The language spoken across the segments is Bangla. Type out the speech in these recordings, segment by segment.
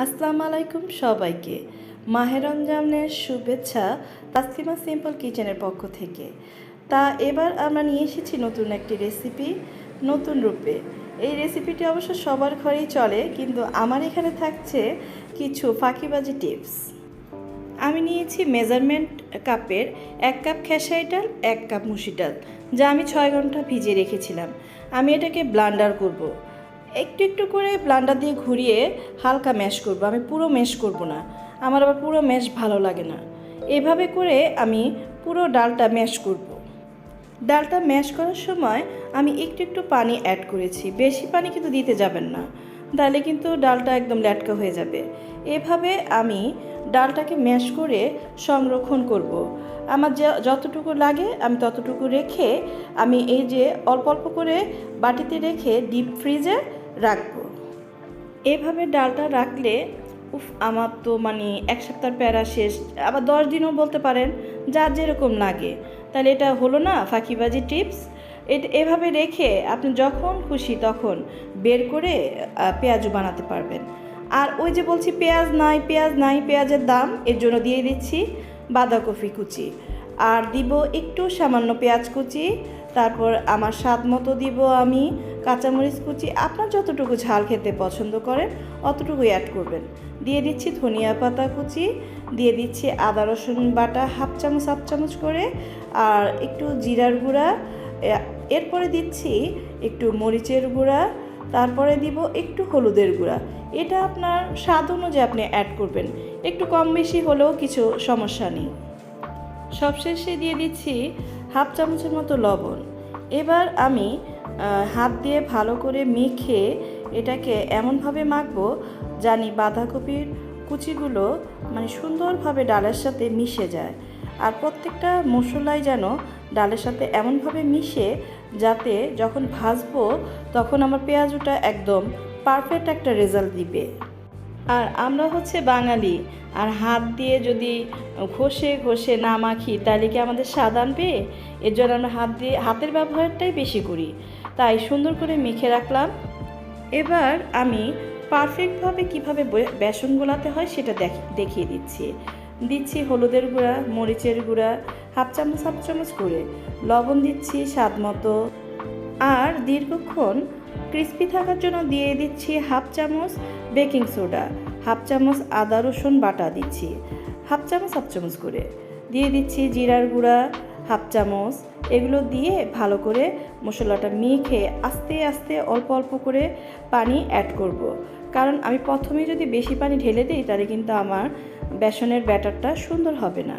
আসসালামু আলাইকুম সবাইকে। মাহের রমজানের শুভেচ্ছা তাসলিমা সিম্পল কিচেনের পক্ষ থেকে। তা এবার আমরা নিয়ে এসেছি নতুন একটি রেসিপি, নতুন রূপে। এই রেসিপিটি অবশ্য সবার ঘরেই চলে, কিন্তু আমার এখানে থাকছে কিছু ফাঁকিবাজি টিপস। আমি নিয়েছি মেজারমেন্ট কাপের এক কাপ খেসারি ডাল, এক কাপ মুসুর ডাল, যা আমি ছয় ঘণ্টা ভিজিয়ে রেখেছিলাম। আমি এটাকে ব্লান্ডার করব। একটু একটু করে ব্লান্ডার দিয়ে ঘুরিয়ে হালকা ম্যাশ করব। আমি পুরো ম্যাশ করব না। আমার আবার পুরো ম্যাশ ভালো লাগে না। এভাবে করে আমি পুরো ডালটা ম্যাশ করব। ডালটা ম্যাশ করার সময় আমি একটু একটু পানি অ্যাড করেছি। বেশি পানি কিন্তু দিতে যাবেন না। তাহলে কিন্তু ডালটা একদম ল্যাটকা হয়ে যাবে। এভাবে আমি ডালটাকে ম্যাশ করে সংরক্ষণ করব। আমার যতটুকু লাগে আমি ততটুকু রেখে আমি এই যে অল্প অল্প করে বাটিতে রেখে ডিপ ফ্রিজে রাখব। এভাবে ডালটা রাখলে, উফ, আমার তো মানে এক সপ্তাহ প্যারা শেষ। আবার দশ দিনও বলতে পারেন যার যেরকম লাগে। তাহলে এটা হলো না ফাঁকিবাজি টিপস? এটা, এভাবে রেখে আপনি যখন খুশি তখন বের করে পেঁয়াজও বানাতে পারবেন। আর ওই যে বলছি পেঁয়াজ নাই পেঁয়াজ নাই, পেঁয়াজের দাম, এর জন্য দিয়ে দিচ্ছি বাঁধাকপি কুচি। আর দিব একটু সামান্য পেঁয়াজ কুচি তারপর আমার স্বাদ মতো দিব আমি কাঁচামরিচ কুচি। আপনার যতটুকু ঝাল খেতে পছন্দ করেন, অতটুকুই অ্যাড করবেন। দিয়ে দিচ্ছি ধনিয়া পাতা কুচি, দিয়ে দিচ্ছি আদা, রসুন বাটা, হাফ চামচ হাফ চামচ করে, আর একটু জিরার গুঁড়া। এরপরে দিচ্ছি একটু মরিচের গুঁড়া, তারপরে দিব একটু হলুদের গুঁড়া। এটা আপনার স্বাদ অনুযায়ী আপনি অ্যাড করবেন। একটু কম বেশি হলেও কিছু সমস্যা নেই। সবশেষে দিয়ে দিচ্ছি হাফ চামচের মতো লবণ। এবার আমি হাত দিয়ে ভালো করে মেখে এটাকে এমনভাবে মাখবো জানি বাঁধাকপির কুচিগুলো মানে সুন্দরভাবে ডালের সাথে মিশে যায়। আর প্রত্যেকটা মশলাই যেন ডালের সাথে এমনভাবে মিশে যাতে যখন ভাজবো তখন আমার পেঁয়াজুটা একদম পারফেক্ট একটা রেজাল্ট দিবে। আর আমরা হচ্ছে বাঙালি। আর হাত দিয়ে যদি ঘষে ঘষে না মাখি, তাহলে কি আমাদের স্বাদ আনবে? এর জন্য আমরা হাত দিয়ে, হাতের ব্যবহারটাই বেশি করি। তাই সুন্দর করে মেখে রাখলাম। এবার আমি পারফেক্টভাবে কীভাবে বেসন গোলাতে হয় সেটা দেখ- দেখিয়ে দিচ্ছি। দিচ্ছি হলুদের গুঁড়া, মরিচের গুঁড়া, হাফ চামচ হাফ চামচ করে। লবণ দিচ্ছি স্বাদ মতো। আর দীর্ঘক্ষণ ক্রিস্পি থাকার জন্য দিয়ে দিচ্ছি হাফ চামচ বেকিং সোডা, হাফ চামচ আদা, রসুন বাটা দিচ্ছি, হাফ চামচ হাফ চামচ করে। দিয়ে দিচ্ছি জিরার গুঁড়া, হাফ চামচ। এগুলো দিয়ে ভালো করে মশলাটা মেখে আস্তে আস্তে অল্প অল্প করে পানি অ্যাড করব। কারণ আমি প্রথমেই যদি বেশি পানি ঢেলে দিই, তাহলে কিন্তু আমার বেসনের ব্যাটারটা সুন্দর হবে না।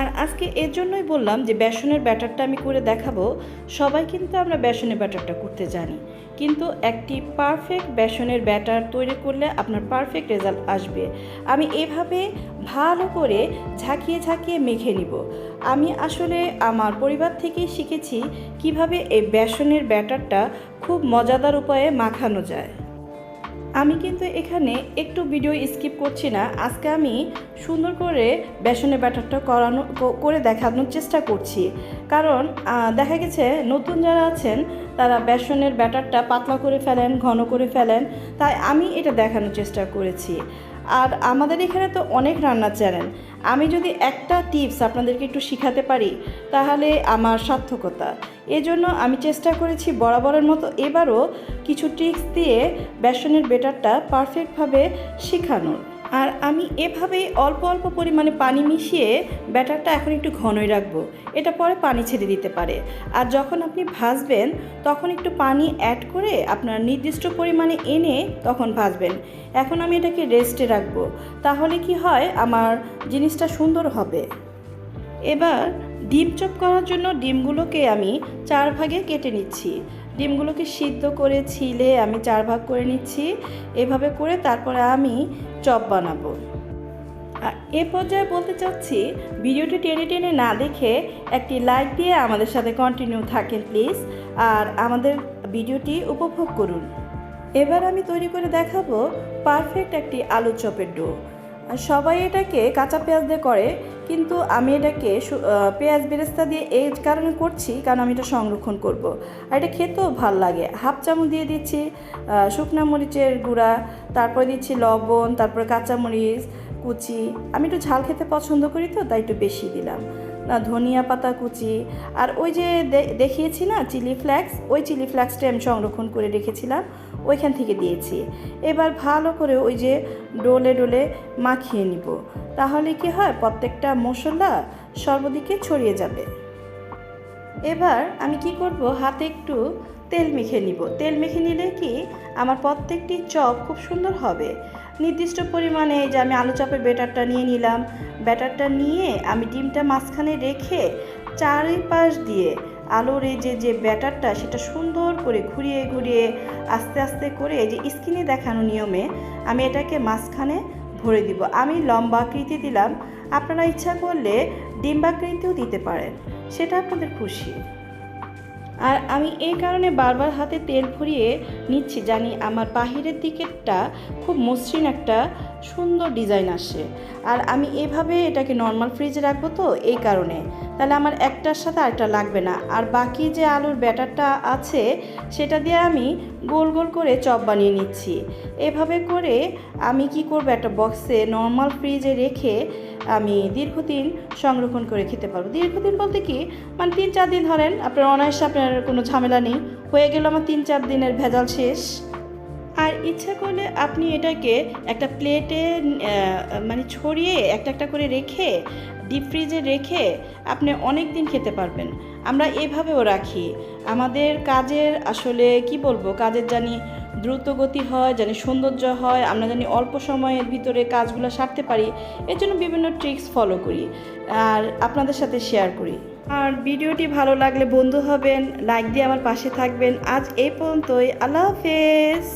আর আজকে এর জন্যই বললাম যে বেসনের ব্যাটারটা আমি করে দেখাবো। সবাই কিন্তু আমরা বেসনের ব্যাটারটা করতে জানি। কিন্তু একটি পারফেক্ট বেসনের ব্যাটার তৈরি করলে আপনার পারফেক্ট রেজাল্ট আসবে। আমি এভাবে ভালো করে ঝাঁকিয়ে ঝাঁকিয়ে মেখে নিব। আমি আসলে আমার পরিবার থেকেই শিখেছি কীভাবে এই বেসনের ব্যাটারটা খুব মজাদার উপায়ে মাখানো যায়। আমি কিন্তু এখানে একটু ভিডিও স্কিপ করছি না। আজকে আমি সুন্দর করে বেসনের ব্যাটারটা করানো করে দেখানোর চেষ্টা করছি। কারণ দেখা গেছে নতুন যারা আছেন, তারা বেসনের ব্যাটারটা পাতলা করে ফেলেন, ঘন করে ফেলেন। তাই আমি এটা দেখানোর চেষ্টা করেছি। আর আমাদের এখানে তো অনেক রান্নার চ্যানেল। আমি যদি একটা টিপস আপনাদেরকে একটু শিখাতে পারি, তাহলে আমার সার্থকতা। এজন্য আমি চেষ্টা করেছি বরাবরের মতো এবারও কিছু টিপস দিয়ে বেসনের বেটারটা পারফেক্টভাবে শেখানোর। আর আমি এভাবেই অল্প অল্প পরিমাণে পানি মিশিয়ে ব্যাটারটা এখন একটু ঘনই রাখব। এটা পরে পানি ছেড়ে দিতে পারে। আর যখন আপনি ভাজবেন, তখন একটু পানি অ্যাড করে আপনার নির্দিষ্ট পরিমাণে এনে তখন ভাজবেন। এখন আমি এটাকে রেস্টে রাখব। তাহলে কি হয়? আমার জিনিসটা সুন্দর হবে। এবার ডিম চপ করার জন্য ডিমগুলোকে আমি চার ভাগে কেটে নিচ্ছি। ডিমগুলোকে সিদ্ধ করে ছিলে আমি চার ভাগ করে নিচ্ছি। এভাবে করে তারপরে আমি চপ বানাবো। এ পর্যায়ে বলতে চাচ্ছি, ভিডিওটি টেনে টেনে না দেখে একটি লাইক দিয়ে আমাদের সাথে কন্টিনিউ থাকেন প্লিজ আর আমাদের ভিডিওটি উপভোগ করুন। এবার আমি তৈরি করে দেখাবো পারফেক্ট একটি আলু চপের ডো সবাই এটাকে কাঁচা পেঁয়াজ দিয়ে করে, কিন্তু আমি এটাকে পেঁয়াজ বেরেস্তা দিয়ে এই কারণে করছি, কারণ আমি এটা সংরক্ষণ করব। আর এটা খেতেও ভালো লাগে। হাফ চামচ দিয়ে দিচ্ছি শুকনা মরিচের গুঁড়া, তারপরে দিচ্ছি লবণ, তারপরে কাঁচামরিচ কুচি। আমি একটু ঝাল খেতে পছন্দ করি তো, তাই একটু বেশি দিলাম। না, ধনিয়া পাতা, কুচি। আর ওই যে দেখিয়েছি না, চিলি ফ্লেক্স, ওই চিলি ফ্লেক্সটা আমি সংরক্ষণ করে রেখেছিলাম। ওইখান থেকে দিয়েছি। এবার ভালো করে ওই যে ডোলে ডোলে মাখিয়ে নিব। তাহলে কি হয়, প্রত্যেকটা মশলা সর্বদিকে ছড়িয়ে যাবে। এবার আমি কি করব, হাতে একটু তেল মেখে নিব। তেল মেখে নিলে কি, আমার প্রত্যেকটি চপ খুব সুন্দর হবে। নির্দিষ্ট পরিমাণে যে আমি আলু চপের ব্যাটারটা নিয়ে নিলাম। ব্যাটারটা নিয়ে আমি ডিমটা মাঝখানে রেখে চারিপাশ দিয়ে আলুর এই যে যে ব্যাটারটা, সেটা সুন্দর করে ঘুরিয়ে ঘুরিয়ে আস্তে আস্তে করে এই যে স্কিনে দেখানো নিয়মে আমি এটাকে মাঝখানে ভরে দিব। আমি লম্বা আকৃতি দিলাম। আপনারা ইচ্ছা করলে ডিম্বাকৃতিও দিতে পারেন। সেটা আপনাদের খুশি। আর আমি এই কারণে বারবার হাতে তেল ভরিয়ে নিচ্ছি জানি আমার বাহিরের দিকেরটা খুব মসৃণ একটা সুন্দর ডিজাইন আসে। আর আমি এভাবে এটাকে নর্মাল ফ্রিজে রাখব তো এই কারণে। তাহলে আমার একটার সাথে আরেকটা লাগবে না। আর বাকি যে আলুর ব্যাটারটা আছে, সেটা দিয়ে আমি গোল গোল করে চপ বানিয়ে নিচ্ছি। এভাবে করে আমি কি করব? একটা বক্সে নর্মাল ফ্রিজে রেখে আমি দীর্ঘদিন সংরক্ষণ করে খেতে পারব। দীর্ঘদিন বলতে কি? মানে তিন চার দিন ধরেন, আপনার অনায়াসে আপনার কোনো ঝামেলা নেই। হয়ে গেল আমার তিন চার দিনের ভেজাল শেষ। আর ইচ্ছা করলে আপনি এটাকে একটা প্লেটে মানে ছড়িয়ে একটা একটা করে রেখে ডিপ ফ্রিজে রেখে আপনি অনেক দিন খেতে পারবেন। আমরা এভাবেও রাখি। আমাদের কাজের আসলে কি বলব? কাজের জানি দ্রুত গতি হয়, জানি সৌন্দর্য হয়, আমরা জানি অল্প সময়ের ভিতরে কাজগুলো সারতে পারি। এর জন্য বিভিন্ন ট্রিক্স ফলো করি আর আপনাদের সাথে শেয়ার করি। আর ভিডিওটি ভালো লাগলে বন্ধু হবেন লাইক দিয়ে আমার পাশে থাকবেন। আজ এই পর্যন্তই। আল্লাহ হাফেজ।